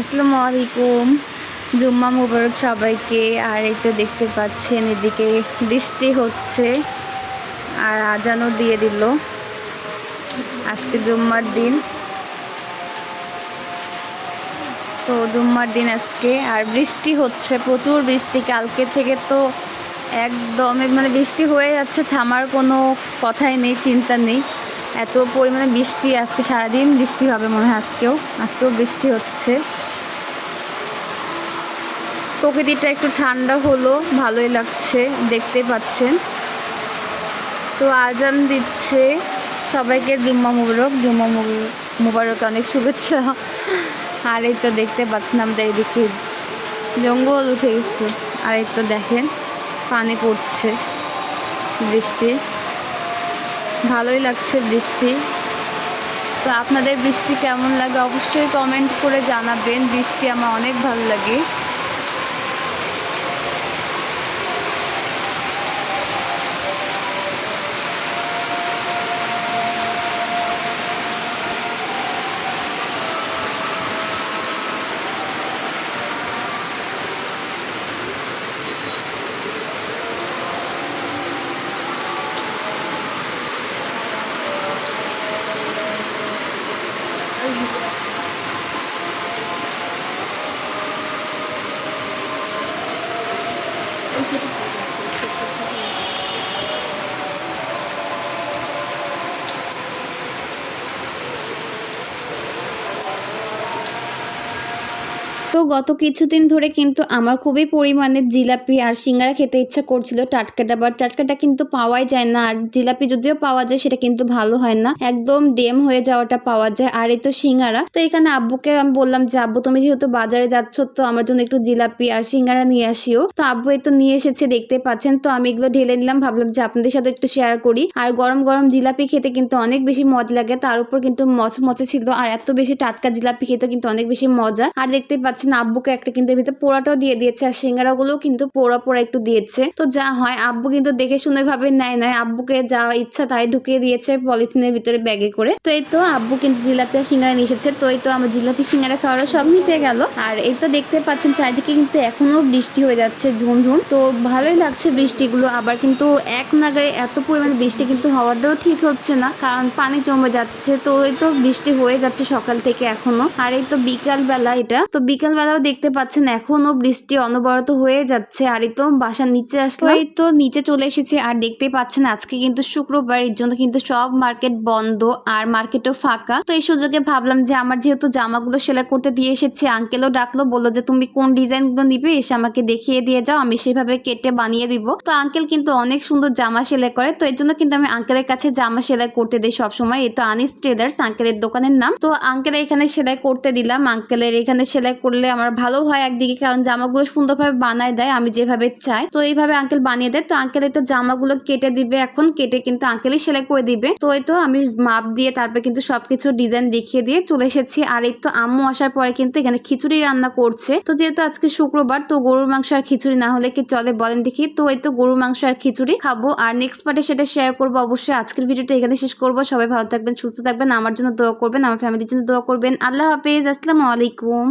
আসসালামু আলাইকুম। জুম্মা মুবারক সবাইকে। আর এই তো দেখতে পাচ্ছেন, এদিকে বৃষ্টি হচ্ছে আর আজানও দিয়ে দিল। আজকে জুম্মার দিন। তো জুম্মার দিন আজকে। আর বৃষ্টি হচ্ছে, প্রচুর বৃষ্টি। কালকে থেকে তো একদমই মানে বৃষ্টি হয়ে যাচ্ছে, থামার কোনো কথাই নেই, চিন্তা নেই। এত পরিমাণে বৃষ্টি, আজকে সারাদিন বৃষ্টি হবে মনে হয় আজকেও। আজকেও বৃষ্টি হচ্ছে। প্রকৃতিটা একটু ঠান্ডা হলো, ভালোই লাগছে, দেখতে পাচ্ছেন। তো আজান দিচ্ছে। সবাইকে জুম্মা মুবারক জুম্মা মুবারক অনেক শুভেচ্ছা। আর এই তো দেখতে পাচ্ছেন আমাদের এদিকে। জঙ্গল উঠে গেছে। আর এই তো দেখেন, পানি পড়ছে বৃষ্টি। ভালোই লাগছে বৃষ্টি। তো আপনাদের বৃষ্টি কেমন লাগে অবশ্যই কমেন্ট করে জানাবেন। বৃষ্টি আমার অনেক ভালো লাগে। তো গত কিছুদিন ধরে কিন্তু আমার খুবই পরিমাণে জিলাপি আর সিঙ্গারা খেতে ইচ্ছা করছিল টাটকাটা বা টাটকাটা কিন্তু পাওয়াই যায় না। আর জিলাপি যদিও পাওয়া যায়, সেটা কিন্তু ভালো হয় না। একদম ডেম হয়ে যাওয়াটা পাওয়া যায়। আর এই তো সিঙ্গারা। তো এখানে আব্বুকে আমি বললাম যে, আব্বু, তুমি যেহেতু বাজারে যাচ্ছ, তো আমার জন্য একটু জিলাপি আর সিঙ্গারা নিয়ে আসিও। তো আব্বু এই তো নিয়ে এসেছে, দেখতে পাচ্ছেন। তো আমি এগুলো ঢেলে নিলাম। ভাবলাম যে, আপনাদের সাথে একটু শেয়ার করি। আর গরম গরম জিলাপি খেতে কিন্তু অনেক বেশি মজা লাগে। তার উপর কিন্তু মচমচে ছিল। আর এত বেশি টাটকা জিলাপি খেতে কিন্তু অনেক বেশি মজা। আর দেখতে পাচ্ছেন আব্বুকে একটা কিন্তু ভিতরে পোড়াটাও দিয়ে দিয়েছে আর সিঙ্গারাগুলো কিন্তু পোড়া পোড়া একটু দিয়েছে। তো যা হয়, আব্বু কিন্তু দেখে শুনে ভাবে নেয় নেয় আব্বুকে যা ইচ্ছা তাই ঢুকিয়ে দিয়েছে পলিথিনের ভিতরে ব্যাগে করে। তো এই তো আব্বু কিন্তু জিলাপি আর সিঙ্গারা নিয়ে এসেছে। তো এই তো আমার জিলাপি সিঙ্গারা খাওয়ার সব মিটে গেল। আর এই তো দেখতে পাচ্ছেন চারিদিকে কিন্তু এখনও বৃষ্টি হয়ে যাচ্ছে, ঝুমঝুম। তো ভালোই লাগছে বৃষ্টিগুলো। আবার কিন্তু এক নাগারে এত পরিমাণে বৃষ্টি কিন্তু হওয়াটাও ঠিক হচ্ছে না, কারণ পানি জমে যাচ্ছে। তো এই তো বৃষ্টি হয়ে যাচ্ছে সকাল থেকে এখনও আর এই তো বিকাল বেলা এটা। তো বিকাল বেলাও দেখতে পাচ্ছেন এখনও বৃষ্টি অনবরত হয়ে যাচ্ছে। আর তো বাসার নিচে আসলে তো, নিচে চলে এসেছে। আর দেখতে পাচ্ছেন, আজকে কিন্তু শুক্রবার এর জন্য কিন্তু সব মার্কেট বন্ধ আর মার্কেটও ফাঁকা। তো এই সুযোগে ভাবলাম যে, আমার যেহেতু জামাগুলো সেলাই করতে দিয়ে এসেছে, আঙ্কেলও ডাকলো, বলল যে, তুমি কোন ডিজাইনগুলো নিবে? এসে আমাকে দেখিয়ে দিয়ে যাও, আমি সেভাবে কেটে বানিয়ে দিব। তো আঙ্কেল কিন্তু অনেক সুন্দর জামা সেলাই করে। তো এর জন্য কিন্তু আমি আঙ্কেলের কাছে জামা সেলাই করতে দিই সবসময়। এই তো আনিস ট্রেডার্স আঙ্কেলের দোকানের নাম। তো আঙ্কেল এখানে সেলাই করতে দিলাম। আঙ্কেলের এখানে সেলাই করলে আমার ভালো হয় একদিকে, কারণ জামাগুলো সুন্দরভাবে বানায় দেয়, আমি যেভাবে চাই। তো এইভাবে আঙ্কেল বানিয়ে দেয়। তো আঙ্কেল এই তো জামাগুলো কেটে দিবে এখন, কেটে কিন্তু আঙ্কেলই সেলাই করে দিবে। তো এই তো আমি মাপ দিয়ে তারপরে কিন্তু সবকিছু ডিজাইন দেখিয়ে দিয়ে চলে এসেছি। আর এই তো আম্মু আসার পরে কিন্তু এখানে খিচুড়ি রান্না করছে। তো যেহেতু আজকে শুক্রবার, তো গরুর মাংস আর খিচুড়ি না হলে কি চলে বলেন দেখি। তো এই তো গরুর মাংস আর খিচুড়ি খাব। আর নেক্সট পার্টে সেটা শেয়ার করব অবশ্যই। আজকের ভিডিওটা এখানে শেষ করব। সবাই ভালো থাকবেন, সুস্থ থাকবেন। আমার জন্য দোয়া করবেন, আমার ফ্যামিলির জন্য দোয়া করবেন। আল্লাহ হাফেজ। আসসালামু আলাইকুম।